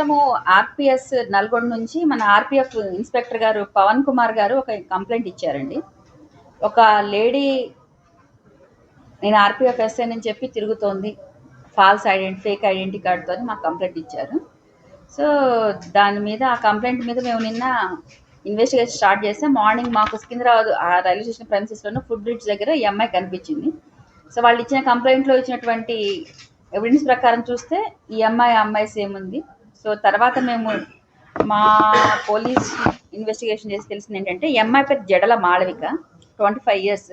సాయంత్రము ఆర్పిఎస్ నల్గొండ నుంచి మన ఆర్పిఎఫ్ ఇన్స్పెక్టర్ గారు పవన్ కుమార్ గారు ఒక కంప్లైంట్ ఇచ్చారండి. ఒక లేడీ నేను ఆర్పిఎఫ్ ఎస్ఐ అని చెప్పి తిరుగుతోంది. ఫాల్స్ ఐడెంటి ఫేక్ ఐడెంటిటీ కార్డ్తో మాకు కంప్లైంట్ ఇచ్చారు. సో దాని మీద ఆ కంప్లైంట్ మీద మేము నిన్న ఇన్వెస్టిగేషన్ స్టార్ట్ చేస్తే మార్నింగ్ మాకు సికింద్రాబాద్ ఆ రైల్వే స్టేషన్ ప్రెమిసెస్లోనూ ఫుడ్ బ్రిడ్జ్ దగ్గర ఈ అమ్మాయి కనిపించింది. సో వాళ్ళు ఇచ్చిన కంప్లైంట్లో ఇచ్చినటువంటి ఎవిడెన్స్ ప్రకారం చూస్తే ఈ అమ్మాయి ఆ అమ్మాయి సేమ్ ఉంది. సో తర్వాత మేము మా పోలీస్ ఇన్వెస్టిగేషన్ చేసి తెలిసింది ఏంటంటే ఎంఐ పేరు Jadala Malavika twenty five years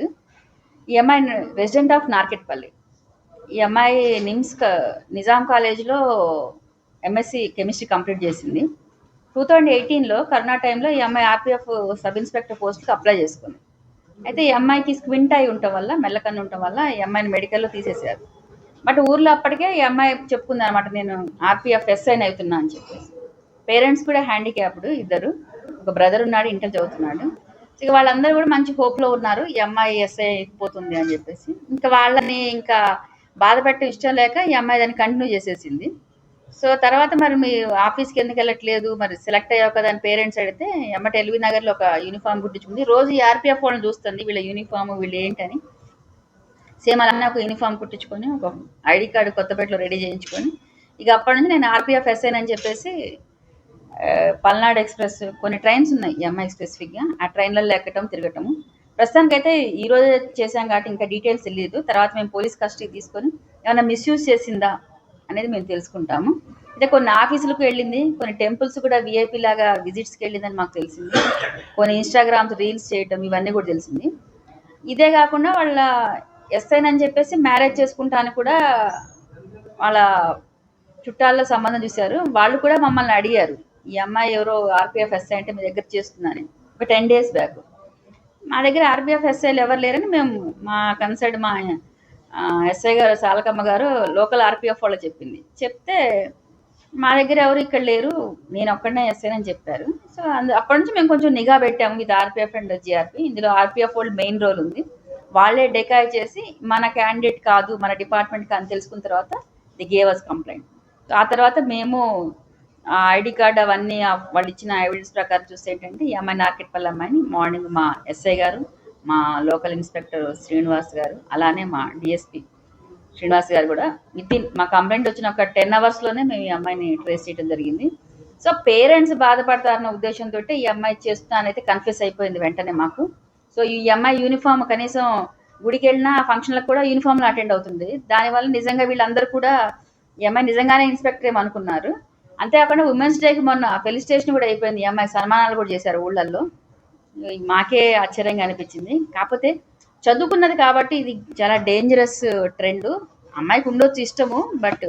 ఈ అమ్మాయి రెసిడెంట్ ఆఫ్ నార్కెట్పల్లి ఈ అమ్మాయి నిమ్స్ నిజాం కాలేజీలో ఎంఎస్సి కెమిస్ట్రీ కంప్లీట్ చేసింది. టూ థౌజండ్ ఎయిటీన్లో కరోనా టైంలో ఈ అమ్మాయి ఆర్పిఎఫ్ సబ్ ఇన్స్పెక్టర్ పోస్ట్కి అప్లై చేసుకుంది. అయితే ఈ అమ్మాయికి స్క్వింట్ అయి ఉండటం వల్ల మెల్లకన్ను ఉండటం వల్ల ఈ అమ్మాయిని మెడికల్లో తీసేశారు. బట్ ఊర్లో అప్పటికే ఈ అమ్మాయి చెప్పుకుంది అనమాట నేను ఆర్పిఎఫ్ ఎస్ఐన్ అవుతున్నా అని చెప్పేసి. పేరెంట్స్ కూడా హ్యాండిక్యాప్డ్ ఇద్దరు. ఒక బ్రదర్ ఉన్నాడు ఇంటర్ చదువుతున్నాడు. ఇక వాళ్ళందరూ కూడా మంచి హోప్లో ఉన్నారు ఈ అమ్మాయి ఎస్ఐ అయిపోతుంది అని చెప్పేసి. ఇంకా వాళ్ళని ఇంకా బాధ పెట్టడం ఇష్టం లేక ఈ అమ్మాయి దాన్ని కంటిన్యూ చేసేసింది. సో తర్వాత మరి మీ ఆఫీస్కి ఎందుకు వెళ్ళట్లేదు? మరి సెలెక్ట్ అయ్యావు కదా అని పేరెంట్స్ అడిగితే ఎమ్మట ఎల్వి నగర్లో ఒక యూనిఫామ్ గుట్టించుకుంది రోజు ఈ ఆర్పిఎఫ్ వాళ్ళని చూస్తుంది వీళ్ళ యూనిఫామ్ వీళ్ళు ఏంటని. సేమ్ అలానే ఒక యూనిఫామ్ కుట్టించుకొని ఒక ఐడి కార్డు కొత్తపేటలో రెడీ చేయించుకొని ఇక అప్పటి నుంచి నేను ఆర్పిఎఫ్ ఎస్ఐన్ అని చెప్పేసి పల్నాడు ఎక్స్ప్రెస్ కొన్ని ట్రైన్స్ ఉన్నాయి ఎంఐ స్పెసిఫిక్గా ఆ ట్రైన్లలో ఎక్కటం తిరగటము. ప్రస్తుతానికైతే ఈ రోజు చేశాం కాబట్టి ఇంకా డీటెయిల్స్ తెలియదు. తర్వాత మేము పోలీస్ కస్టడీ తీసుకొని ఏమైనా మిస్యూజ్ చేసిందా అనేది మేము తెలుసుకుంటాము. అయితే కొన్ని ఆఫీసులకు వెళ్ళింది కొన్ని టెంపుల్స్ కూడా విఐపి లాగా విజిట్స్కి వెళ్ళిందని మాకు తెలిసింది. కొన్ని ఇన్స్టాగ్రామ్స్ రీల్స్ చేయటం ఇవన్నీ కూడా తెలిసింది. ఇదే కాకుండా వాళ్ళ అని చెప్పేసి మ్యారేజ్ చేసుకుంటాను కూడా వాళ్ళ చుట్టాల్లో సంబంధం చూశారు. వాళ్ళు కూడా మమ్మల్ని అడిగారు ఈ అమ్మాయి ఎవరో ఆర్పిఎఫ్ ఎస్ఐ అంటే మీ దగ్గర చేస్తున్నారని ఒక టెన్ డేస్ బ్యాక్. మా దగ్గర ఆర్పిఎఫ్ ఎస్ఐలు ఎవరు లేరని మేము మా కన్సర్డ్ మా ఎస్ఐ గారు సాలకమ్మ గారు లోకల్ ఆర్పిఎఫ్ వాళ్ళు చెప్పింది. చెప్తే మా దగ్గర ఎవరు ఇక్కడ లేరు నేను ఒక్కడనే ఎస్ఐ అని చెప్పారు. సో అందు అప్పటి నుంచి మేము కొంచెం నిఘా పెట్టాము. ఇది ఆర్పిఎఫ్ అండ్ జిఆర్పి. ఇందులో ఆర్పిఎఫ్ వాళ్ళు మెయిన్ రోల్ ఉంది. వాళ్ళే డెకాయ్ చేసి మన క్యాండిడేట్ కాదు మన డిపార్ట్మెంట్ అని తెలుసుకున్న తర్వాత ది గేవ్ అస్ కంప్లైంట్ ఆ తర్వాత మేము ఐడి కార్డ్ అవన్నీ వాళ్ళు ఇచ్చిన ఎవిడెన్స్ ప్రకారం చూస్తే ఏంటంటే ఈ అమ్మాయి నార్కెట్పల్లి అమ్మాయిని మార్నింగ్ మా ఎస్ఐ గారు మా లోకల్ ఇన్స్పెక్టర్ శ్రీనివాస్ గారు అలానే మా డిఎస్పి శ్రీనివాస్ గారు కూడా విత్ ఇన్ మా కంప్లైంట్ వచ్చిన ఒక టెన్ అవర్స్లోనే మేము ఈ అమ్మాయిని ట్రేస్ చేయడం జరిగింది. సో పేరెంట్స్ బాధపడతారన్న ఉద్దేశంతో ఈ అమ్మాయి చేస్తున్నా అయితే కన్ఫ్యూస్ అయిపోయింది వెంటనే మాకు. సో ఈ అమ్మాయి యూనిఫామ్ కనీసం గుడికి వెళ్ళినా ఫంక్షన్లకు కూడా యూనిఫామ్లో అటెండ్ అవుతుంది. దానివల్ల నిజంగా వీళ్ళందరూ కూడా ఈ అమ్మాయి నిజంగానే ఇన్స్పెక్టర్ ఏమనుకున్నారు అంతేకాకుండా ఉమెన్స్ డేకి మొన్న ఫెలిసిటేషన్ కూడా అయిపోయింది. ఈ అమ్మాయి సన్మానాలు కూడా చేశారు ఊళ్ళల్లో. మాకే ఆశ్చర్యంగా అనిపించింది. కాకపోతే చదువుకున్నది కాబట్టి ఇది చాలా డేంజరస్ ట్రెండ్ అమ్మాయికి ఉండొచ్చు ఇష్టము బట్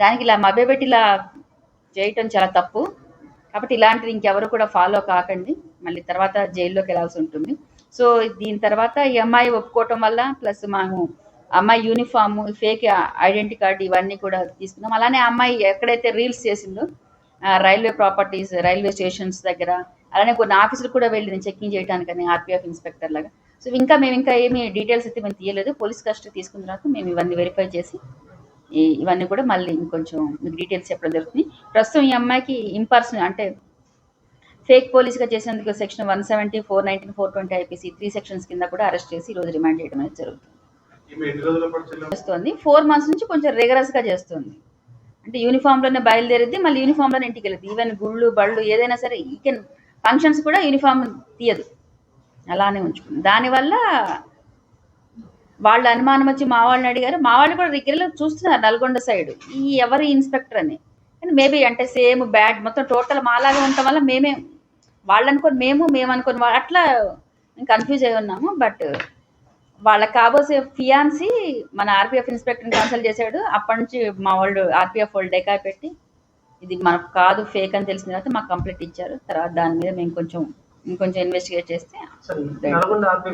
దానికి ఇలా మభ్యపెట్టి ఇలా చేయటం చాలా తప్పు. కాబట్టి ఇలాంటిది ఇంకెవరు కూడా ఫాలో కాకండి. మళ్ళీ తర్వాత జైల్లోకి వెళ్ళాల్సి ఉంటుంది. సో దీని తర్వాత ఈ అమ్మాయి ఒప్పుకోవటం వల్ల ప్లస్ మాము అమ్మాయి యూనిఫామ్ ఫేక్ ఐడెంటిటీ కార్డు ఇవన్నీ కూడా తీసుకున్నాం. అలానే అమ్మాయి ఎక్కడైతే రీల్స్ చేసిందో రైల్వే ప్రాపర్టీస్ రైల్వే స్టేషన్స్ దగ్గర అలానే కొన్ని ఆఫీసులు కూడా వెళ్ళింది చెక్కింగ్ చేయడానికని ఆర్పిఎఫ్ ఇన్స్పెక్టర్ లాగా. సో ఇంకా మేము ఇంకా ఏమి డీటెయిల్స్ అయితే మేము తీయలేదు. పోలీస్ కస్టడీ తీసుకున్న తర్వాత మేము ఇవన్నీ వెరిఫై చేసి ఇవన్నీ కూడా మళ్ళీ ఇంకొంచెం మీకు డీటెయిల్స్ చెప్పడం జరుగుతుంది. ప్రస్తుతం ఈ అమ్మాయికి ఇంపర్సన్ అంటే ఫేక్ పోలీస్గా చేసేందుకు section one seventy four nineteen four twenty IPC three sections కింద కూడా అరెస్ట్ చేసి ఈరోజు రిమాండ్ చేయడం అనేది జరుగుతుంది. చేస్తుంది. ఫోర్ మంత్స్ నుంచి కొంచెం రిగరస్గా చేస్తుంది. అంటే యూనిఫామ్లోనే బయలుదేరిద్ది మళ్ళీ యూనిఫామ్లోనే ఇంటికి వెళ్ళదు ఈవెన్ గుళ్ళు బళ్ళు ఏదైనా సరే ఈ కెన్ ఫంక్షన్స్ కూడా యూనిఫామ్ తీయదు. అలానే ఉంచుకుంది. దానివల్ల వాళ్ళ అనుమానం వచ్చి మా వాళ్ళని అడిగారు. మా వాళ్ళు కూడా రెగ్యులర్ చూస్తున్నారు నల్గొండ సైడ్. ఈ ఎవరి ఇన్స్పెక్టర్ అని. కానీ మేబీ అంటే సేమ్ బ్యాడ్ మొత్తం టోటల్ మాలాగా ఉండటం వల్ల మేమే వాళ్ళు అనుకొని మేము మేము అనుకొని అట్లా కన్ఫ్యూజ్ అయి ఉన్నాము. బట్ వాళ్ళకి కాబోసే ఫియాన్సీ మన ఆర్పిఎఫ్ ఇన్స్పెక్టర్ని కన్సల్ట్ చేశాడు. అప్పటి నుంచి మా వాళ్ళు ఆర్పిఎఫ్ వాళ్ళు డెకా పెట్టి ఇది మనకు కాదు ఫేక్ అని తెలిసిన తర్వాత మాకు కంప్లీట్ ఇచ్చారు. తర్వాత దాని మీద మేము కొంచెం ఇంకొంచెం ఇన్వెస్టిగేట్ చేస్తే